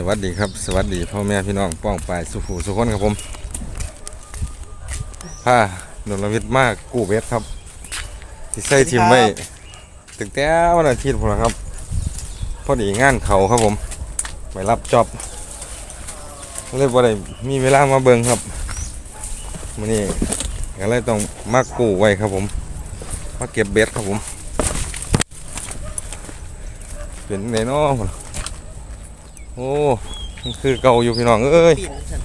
สวัสดีครับ สวัสดีพ่อแม่พี่น้องป้องปลายสุขูสุขคนครับผมผ้าดนลวิทย์มากกู้เวทครับ ที่ใส่ทีมไว้ตึกแต่วันอาทิตย์ผมนะครับ พอดีงานเขาครับผม ไปรับจอบเลยบ่ได้มีเวลามาเบิ่งครับมื้อนี้ก็เลยต้องมากู้ไว้ครับผมมาเก็บเบ็ดครับผม เป็นไงเนาะ โอ้มันคือเก่าอยู่พี่น้องเอ้ยปีนสั่น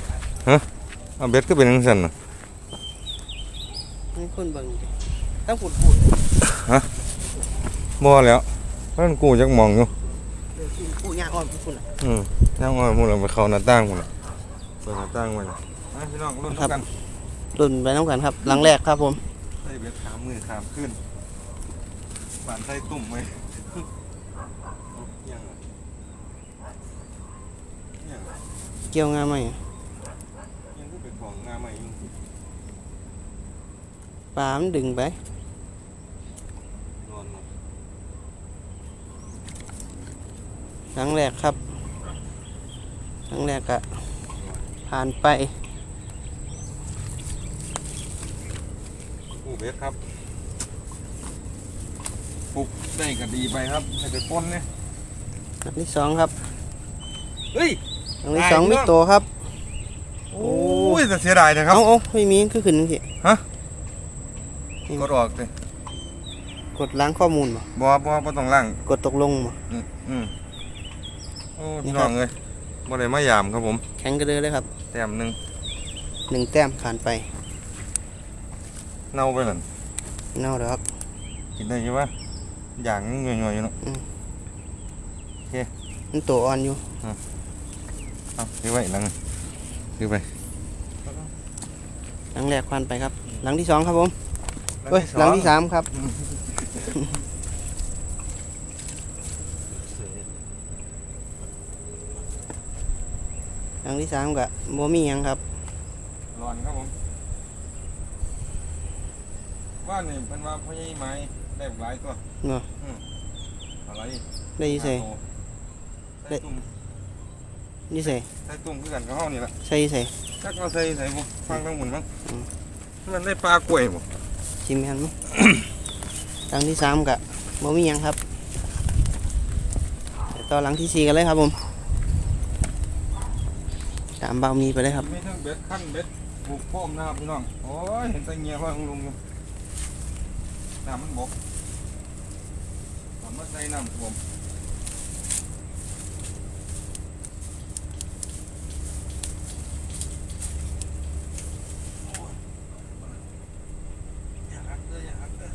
เอาเบ็ดก็เป็นจังซั่นน่ะนี่คนเบิ่งดิต้องพูดพูดบ่แล้วมันกูจักหมองอยู่เดี๋ยวกินผู้ยากอ่อนพูดอะอืมย่างอ้อยหมู่เราไปเข้าหน้าต่างพุ่นน่ะเปิดหน้าต่างไว้น่ะมาพี่น้องรุ่นเท่ากันรุ่นไปน้ำกันครับหลังแรกครับผมใส่เบ็ดขามมือขามขึ้นปานใส่ตุ่มไว้เอายังอะยังอะ เกี่ยวงาไหมยังคือเป็นของงาใหม่อยู่ปลามันดึงไปนอนเนาะหลังแรกครับหลังแรกก็ผ่านไปกูเบ็ดครับปลุกได้ก็ดีไปครับให้ไปป้นเนี่ยหลังที่สองครับ เฮ้ย หลังที่สองมีตัวครับ โอ้ยแต่เสียดายนะครับ เอาเอาไม่มีคือขึ้นสิกดออกเลยกดล้างข้อมูลบ่บ่บ่บ่ต้องล่าง กดตกลงบ่อืมอืมโอ้นี่พี่ครัน้อบงเลยบ่ได้มายามครับผม แข็งกระเดือเลยครับ แต้มหนึงหนึ่งแต้มผ่านไป เน่าไปหล่นเน่าแล้วครับ กินได้อยู่วะอย่างย่อยๆอยู่เนาะมันตัวอ่อนอยู่ เอาถือไว้หลังถือไปหลังแรกผ่านไปครับ หลังที่สองครับผมเฮ้ยหลังที่สามครับหลังที่สามก็บ่มีหยังครับร้อนครับผมว่านี่เพิ่นว่าพ่อใหญ่ไม้ได้หลายตัวเนาะอืมอะไรได้อยี่ใส่ห้าตัวใส่ตุ่ม ยี่ใส่ใส่ตุ่มคือกันกับเฮานี่ล่ะใส่ยี่ใส่จักเอาใส่ใส่บ่ฟังทั้งหมดมั้งอืมมันได้ปลากล้วยบ่ชิมกันมั้ยหลังที่สามก็บ่มีหยังครับไปต่อหลังที่สี่กันเลยครับผมตามเบามีไปเลยครับมีทั้งเบ็ดขั้นเบ็ดผูกโป้มนะครับพี่น้องโอ้ยเห็นแต่เงียว่าลุงอยู่น้ำมันบกทำมาใส่น้ำท่วมอย่าหักเด้ออย่าหักเด้อ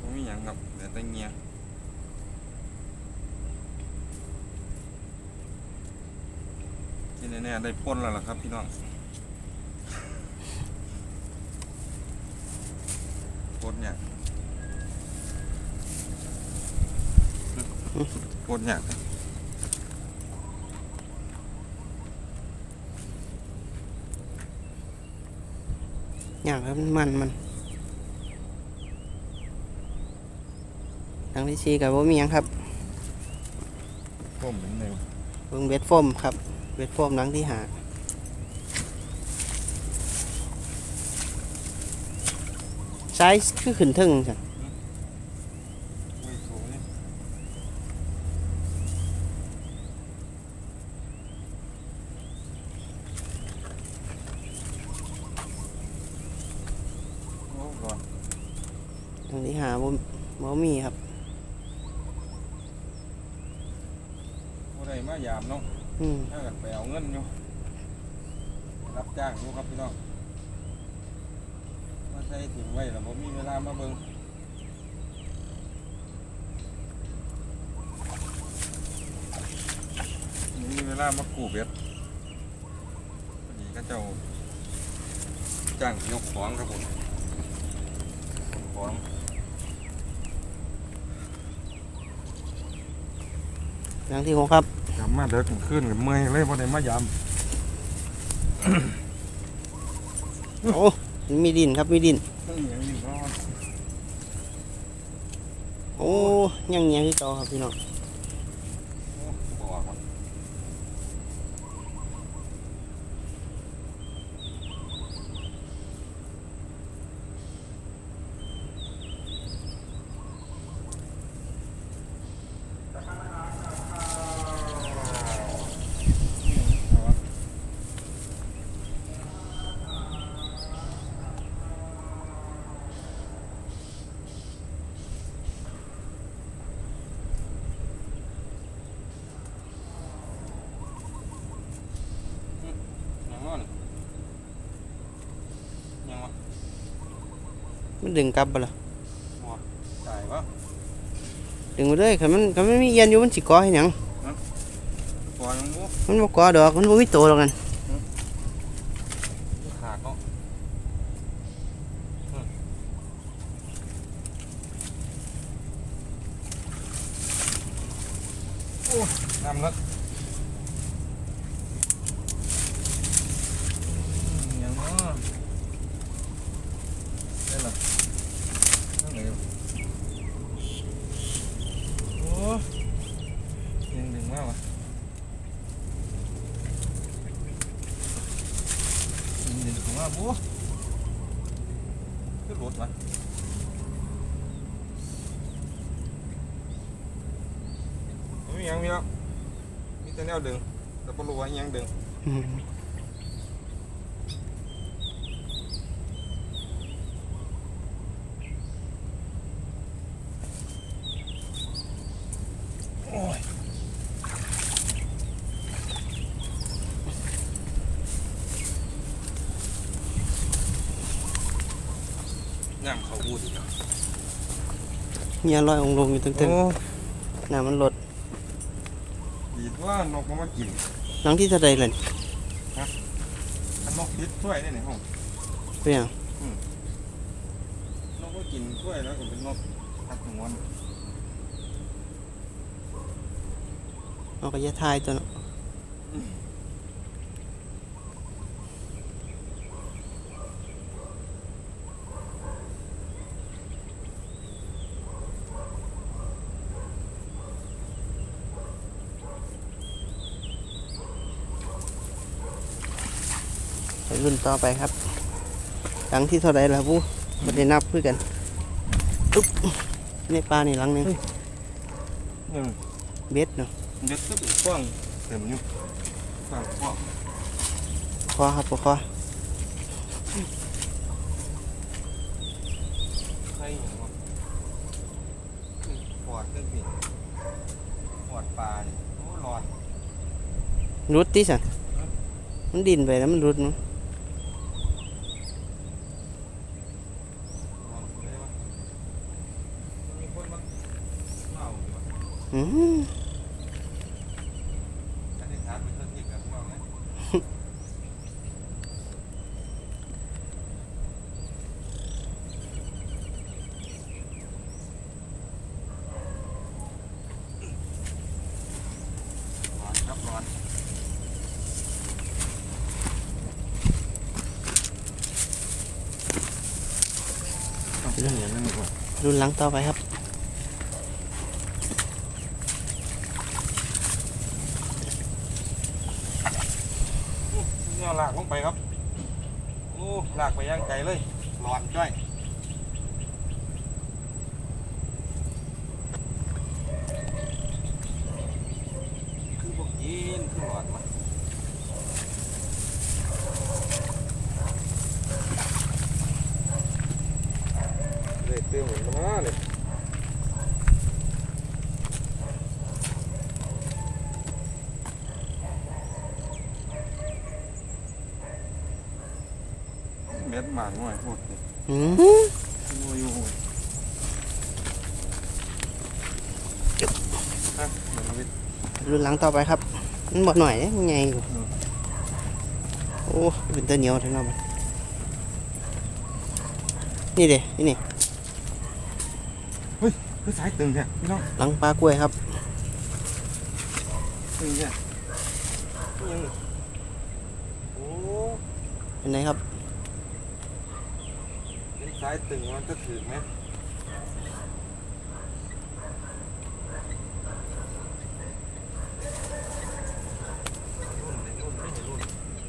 บ่มีหยังครับเหลือแต่เงีย ที่ แน่ๆได้ป้นแล้วล่ะครับพี่น้องป้นเนี่ยป้นเนี่ยอย่างครับมันมันหลังที่สี่ก็บ่มีหยังครับป้มเหมือนเดิมเบิ่งเบ็ดโฟมครับ เบ็ดโฟมหลังที่หาไซส์คือขึ้นทึ่งจ้ะอุ้ยสูงนี้หลังที่หาบ่บ่มีครับผู้ใดมายามเนาะ อืมถ้ากันไปเอาเงินอยู่รับจ้างอยู่ครับพี่น้องมาใส่ถิ่มไว้แล้วผมมีเวลามาเบิ่งมีเวลามากูเบ็ดพอดีก็เจ้าจ้างยกของครับผมของหลังที่หกครับ ยำมาเด็กขึ้นเม่ยเลยพอได้มายำโอ้มีดินครับมีดิน โอ้ยังเงี้ยที่ต่อครับพี่น้อง มันดึงกลับบ่ล่ะตายวะดึงไปเลยคันมันคันมันมีเอียนอยู่มันสิก่อให้หยังปล่อยมันบุมันบ่ก่อดอกมันบ่มีโตหรอกกันขาดเนาะอืมโอ้น้ำลึกอืมยังเนาะได้ละนั่นเลยโอ้ยังดึงมากวะ ยิงเด่นของว่าบัวขึ้นรถวะไม่มีหยังมีแล้วมีแต่แนวดึงแต่ก็รู้ว่าอิหยังดึงอืมโอ้ยน้ำเขาบูดอีกแล้วเงี้ยลอยองค์ลงอยู่ตึงโอ้ ๆน้ำมันลดดีดว่า นกมันมากินหลังที่เท่าใดล่ะนี่อันนกพิษช่วยได้ในห้องเป็นหยังนกก็กินช่วยแล้วก็เป็นนกทักหัวเอาก็อย่าทายตัวเนาะไป ต่อไปครับ หลังที่เท่าไรล่ะผู้ไม่ได้นับเพื่อกันตุ๊บในปลานี่หลังหนึงหนึ่งเบ็ดเนาะเด็ดตึ๊บกว้างเต็มอยู่กว้างกว้างคอครับคอใช่อย่างวะปอดเครื่องบินปอดปลาเนี่ยโอ้ร้อนรุดที่สันมันดินไปแล้วมันรุดมั้ง ร้อนเลยวะมีคนมาเล่าอยู่วะ อืม อันนี้ถามเป็นเรื่องที่กับเราไงร้อนครับร้อนเรื่องอย่างนั้นดีกว่ารุ่นหลังต่อไปครับ เนี่ยลากลงไปครับ โอ้ลาก ไปย่างไกลเลยร้อนจ้อยคือบอกยินคือร้อนมาเลยเตี้ยเหมือนมาเลยเมากหน่อยพูดดิอืมโอ้ยโอ้ยฮะเหมือนวิทย์รุ่นหลังต่อไปครับ มันหมดหน่อยเนี่ยมันไงอยู่โอ้เป็นตัวเหนียวทั้งนั้นมันนี่เด้นี่นี่คือสายตึงเนี่ยพี่น้องหลังปลากล้วยครับ ตึงเนี่ยยังโอ้เป็นไงครับ ซ้ายตึงมันจะถึงไหม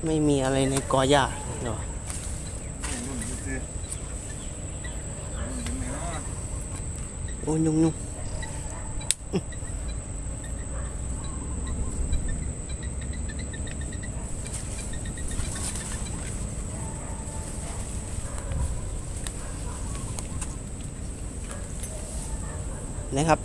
ไม่มีอะไรในกอหญ้าเนาะโอ้ยยุ่งยุ่ง นะครับ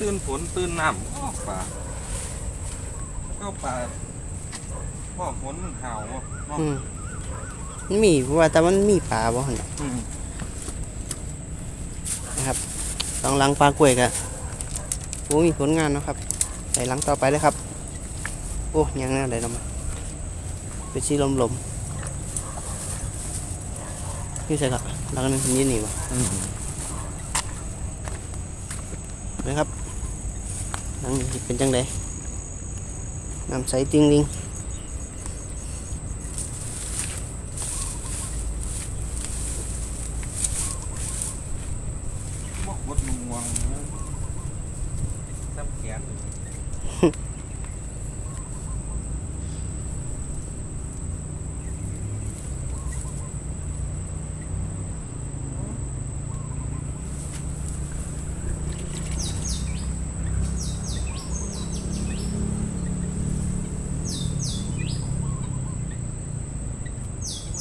ตื่นฝนตื่นน้ำอ้อปลาก็ปลาพ่อฝนมันห่าวเนาะอื มมันมีเพราะว่าแต่มันมีปลาบ่หั่นอืม นะครับต้องล้างปลากล้วยกะโอ้มีผลงานเนาะครับใส่ล้างต่อไปเลยครับ โอ้ยังน่าได้ลมาเป็นสีลมลมๆนี่ใส่กับล้างนึงนี่นี่วะอืม นะครับล้างนี่สิเป็นจังไดน้ำใสติงลิง บกบดงวงน้ำแข็ง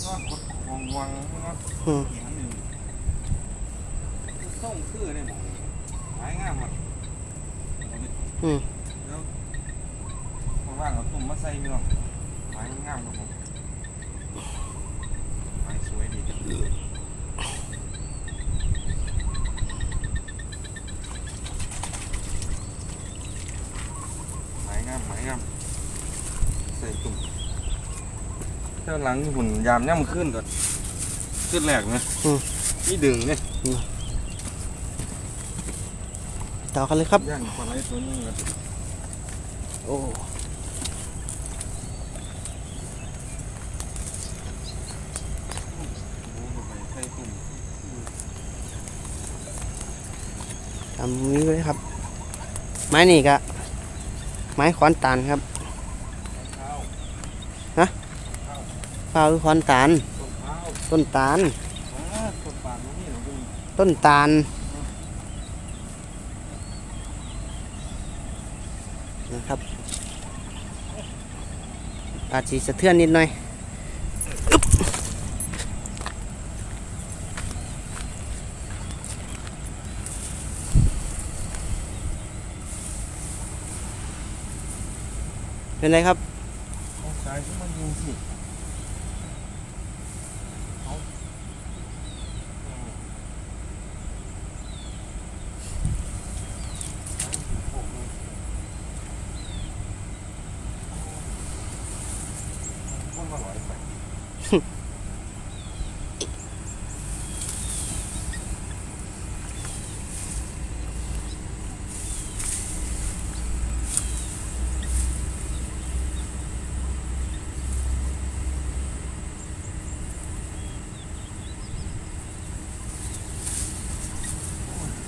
งอกวงวงงอก อืม เขียนหนึ่งส่งคือเนี่ยหมอหายงามอะ อืม แล้วว่างๆเอาตุ่มมาใส่ พี่น้องหายงามครับผมหายสวยดีหายงามหายงามใส่ตุ่มเจ้าหลังหุ่นยามย่ำขึ้นก่อนขึ้นแรกไหมอืมนี่ดึงเนี่ยต่อกันเลยครับย่างปลาไหลตัวนี้ก่อนโอ้ โอ้โหไปใส่ตุ่ม ทำนี้ไว้ครับ ไม้นี่กะไม้ขอนตาลครับข้าวฟ้าวหรือขอนตาลต้นต้นตาลอ่าต้นต้นตาลนะครับอาจจะสะเทือนนิดหน่อย เป็นไรครับ สายที่มันยิงสิเอามันมาหลอยไป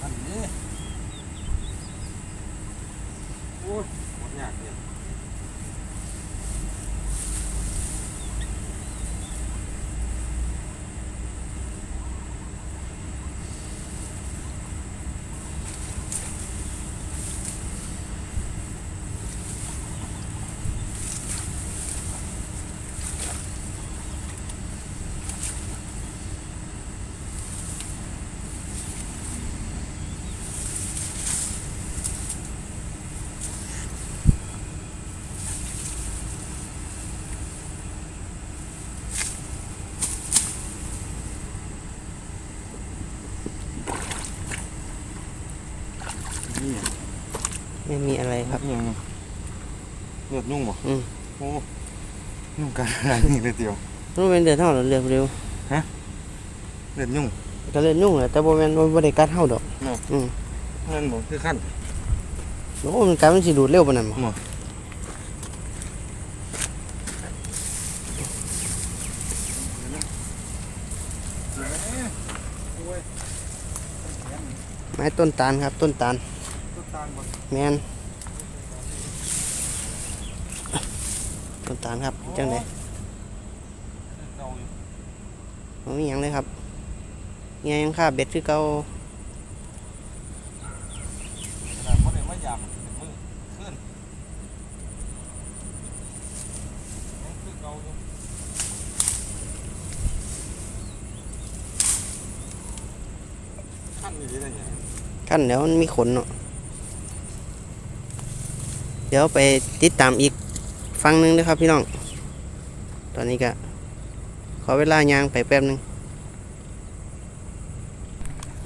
อันนี้โอ้ยหมดยากเลยนี่ ไม่มีอะไรครับยังเลือดนุ่งบ่อืมโอ้นุ่งกันอะไรนี่เลยเดียวรู้เป็นเดือดเท่าหรือเร็วเร็วเลือดนุ่งก็เลยนุ่งแหละแต่บ่แม่นบ่ได้กัดเฮาดอกเนาะอืมนั่นบ่คือขั้นบอ้มันกลายเป็นสีดูดเร็วปานนั้นบ่หมอไม้ต้นตาลครับต้นตาล แมนต้นตาลครับจังไดบ่มีหยังเลยครับเงี้ยยังค่าเบ็ดคือเก่าขั้นเดี๋ยวมันมีขนเนาะ เดี๋ยวไปติดตามอีกฟังหนึงเด้อครับพี่น้อง ตอนนี้ก็ขอเวลายางไปแป๊บหนึง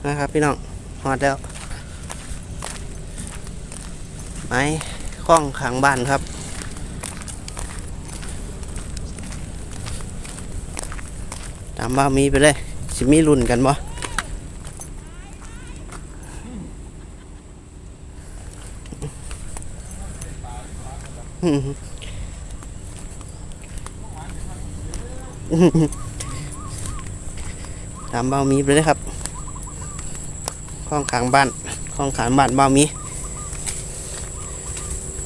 นะครับพี่น้องฮอดแล้ว ไม้คล้องขางบ้านครับตามบ้ามีไปเลยสิมีรุ่นกันบ่ ตามเบ้ามีไปเลยครับคล้องขางบ้านคล้องขางบ้านเบ้ามี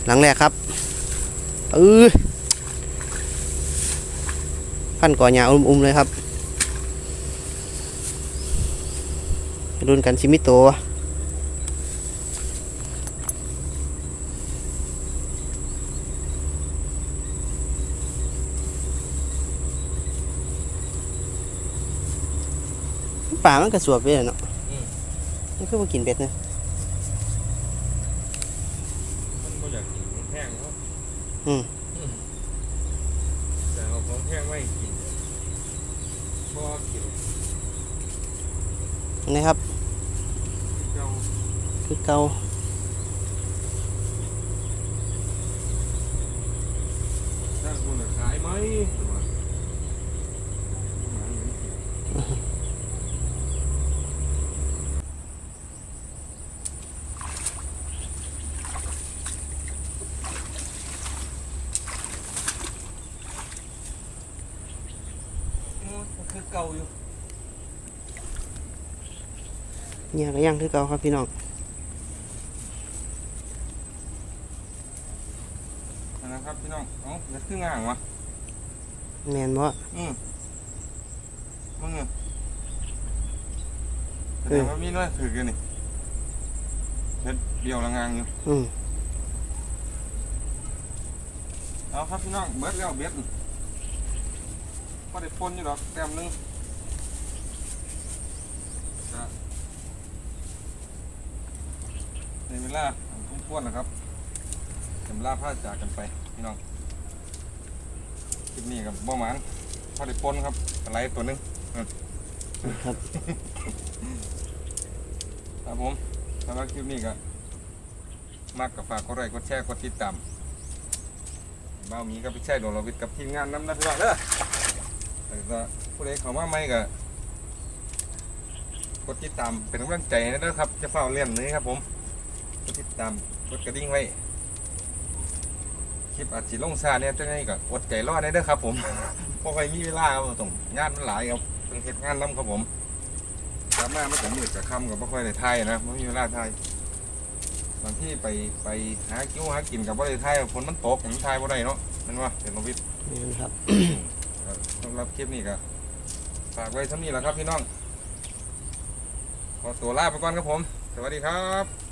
หลังแรกครับเออพันก่อหญ้าอุ้มๆเลยครับรุ่นกันซิมิโตะ ป่ามันกระสวบไปเลยเนาะนี่คือมากินเบ็ดเนะมันก็อยากกินของแพงเนาะอืมแต่เอาของแพงไม่กินบ่กินนะครับเจ้าคือเกาถ้าคุณขายไหม คือ เกาอยู่เนี่ยก็ยังคือเกาครับพี่น้องนะครับพี่น้องเอ้าจะขึ้นง่างวะแมนบ่อืมมึงอะแสเอดองว่ามีน้อยถือกันนี่เฮ็ดเดียวละงางอยู่อืมเอาครับพี่น้องเบิดแล้วเบ็ด ก็ได้ปนอยู่ดอกแต้มหนึงก็ในเวลาทุ่มพวนนะครับจำลาพาจากกันไปพี่น้องคลิปนี้กับบ่หมานพอได้ปนครับอะไรตัวหนึงครับครับผมสำหรับคลิปนี้ก็มักกับฝากกดไลค์กดแชร์กดติดตามบ้าวหมีกับพี่ชัยโดนเราวิทย์กับทีมงานน้ำนะพี่น้องเด้อแต่ ก็ผู้ใดเข้ามาใหม่ก็กดติดตามเป็นกำลังใจให้ด้วยครับ จะเฝ้าเลี่ยนนี้ครับ ผมกดติดตามกดกระดิ่งไว้คลิปอาจสิลงซาเนี่ยเจ้าหนี้ก็อดใจรอได้เด้อครับ ผมเพราะใครมีเวลาครับต้องงานมันหลายครับเพิ่งเฮ็ดงานน้ำครับผมกลับมาไม่ถึงมืดกับคำกับไม่ค่อยได้ไทยนะไม่มีเวลาไทยบางที่ไปไปหากิ้วหากินกับว่าได้ไทยฝนมันตกมันไทยบ่ได้เนาะแมันว่าเป็นโนวิทย์แมน ครับสำหรับคลิปนี้ก็ฝากไว้เท่านี้แหละครับพี่น้อง ขอตัวลาไปก่อนครับผม สวัสดีครับ